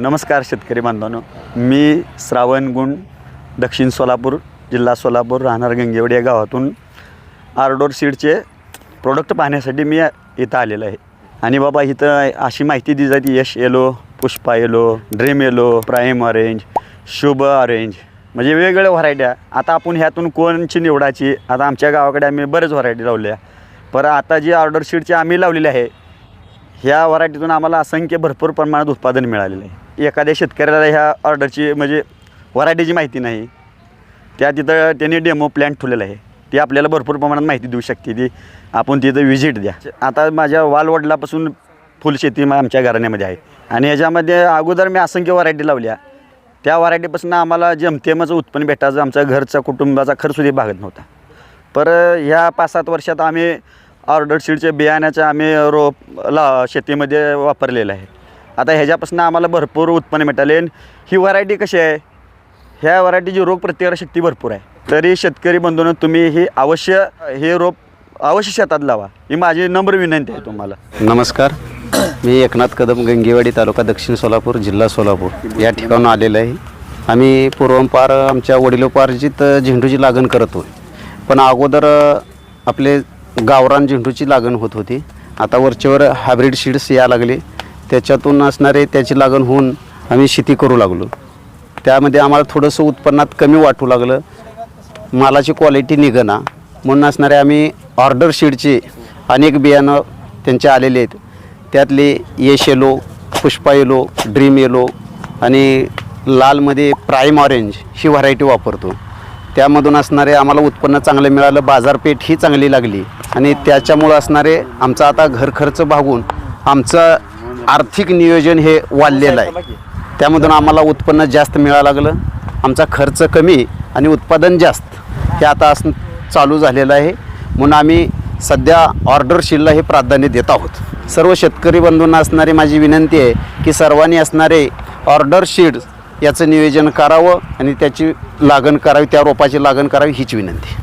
नमस्कार शेतकरी बांधवांनो. मी श्रावण गुण दक्षिण सोलापूर जिल्हा सोलापूर राहणार गंगेवडी या गावातून आरडोर सीडचे प्रोडक्ट पाहण्यासाठी मी इथं आलेलो आहे. आणि बाबा इथं अशी माहिती दिली जाते Yash yellow Pushpa yellow dream yellow prime orange Shubh orange म्हणजे वेगवेगळ्या व्हरायट्या आता आपण ह्यातून कोणची निवडायची? आता आमच्या गावाकडे आम्ही बरेच व्हरायटी लावल्या पर आता जी ऑर्डर शीटची आम्ही लावलेली आहे ह्या व्हरायटीतून आम्हाला असंख्य भरपूर प्रमाणात उत्पादन मिळालेलं आहे. एखाद्या शेतकऱ्याला ह्या ऑर्डरची म्हणजे व्हरायटीची माहिती नाही. त्या तिथं त्यांनी डेमो प्लॅन ठेवलेला आहे. ती आपल्याला भरपूर प्रमाणात माहिती देऊ शकते ती. आपण तिथं व्हिजिट द्या. आता माझ्या वालवडलापासून फुलशेती मग आमच्या घराण्यामध्ये आहे. आणि याच्यामध्ये अगोदर मी असंख्य व्हरायटी लावल्या. त्या व्हरायटीपासून आम्हाला जेमतेमचं उत्पन्न भेटायचं. आमचा घरचा कुटुंबाचा खर्चसुद्धा भागत नव्हता. पर ह्या पाच सात वर्षात आम्ही ऑर्डर सीडचे बियाण्याचं आम्ही रोप ला शेतीमध्ये वापरलेलं आहे. आता ह्याच्यापासून आम्हाला भरपूर उत्पन्न मिळाले. आणि ही व्हरायटी कशी आहे? ह्या व्हरायटीची रोग प्रतिकारशक्ती भरपूर आहे. तरी शेतकरी बंधून तुम्ही हे अवश्य हे रोप अवश्य शेतात लावा. ही माझी नम्र विनंती आहे तुम्हाला. नमस्कार. मी एकनाथ कदम गंगेवाडी तालुका दक्षिण सोलापूर जिल्हा सोलापूर. या ठिकाणून आलेलं आहे. आम्ही पूर्वंपार आमच्या वडिलोपार्जित झेंडूची लागण करत होतो. पण अगोदर आपले गावरान झेंडूची लागण होत होती. आता वरच्यावर हायब्रिड सीड्स या लागले. त्याच्यातून असणारे त्याची लागण होऊन आम्ही शेती करू लागलो. त्यामध्ये आम्हाला थोडंसं उत्पन्नात कमी वाटू लागलं. मालाची क्वालिटी निघना. म्हणून असणारे आम्ही ऑर्डर शीडचे अनेक बियाणं त्यांचे आलेले आहेत. त्यातले Yash yellow Pushpa yellow dream yellow आणि लालमध्ये प्राईम ऑरेंज ही व्हरायटी वापरतो. त्यामधून असणारे आम्हाला उत्पन्न चांगलं मिळालं. बाजारपेठ ही चांगली लागली. आणि त्याच्यामुळं असणारे आमचा आता घर खर्च भागून आमचं आर्थिक नियोजन हे वाढलेलं आहे. त्यामधून आम्हाला उत्पन्न जास्त मिळायला लागलं. आमचा खर्च कमी आणि उत्पादन जास्त हे आता असं चालू झालेलं आहे. म्हणून आम्ही सध्या ऑर्डर शीलला हे प्राधान्य देत आहोत. सर्व शेतकरी बंधूंना असणारी माझी विनंती आहे की सर्वांनी असणारे ऑर्डर शीड्स याचं नियोजन करावं आणि त्याची लागण करावी त्या रोपाची लागण करावी हीच विनंती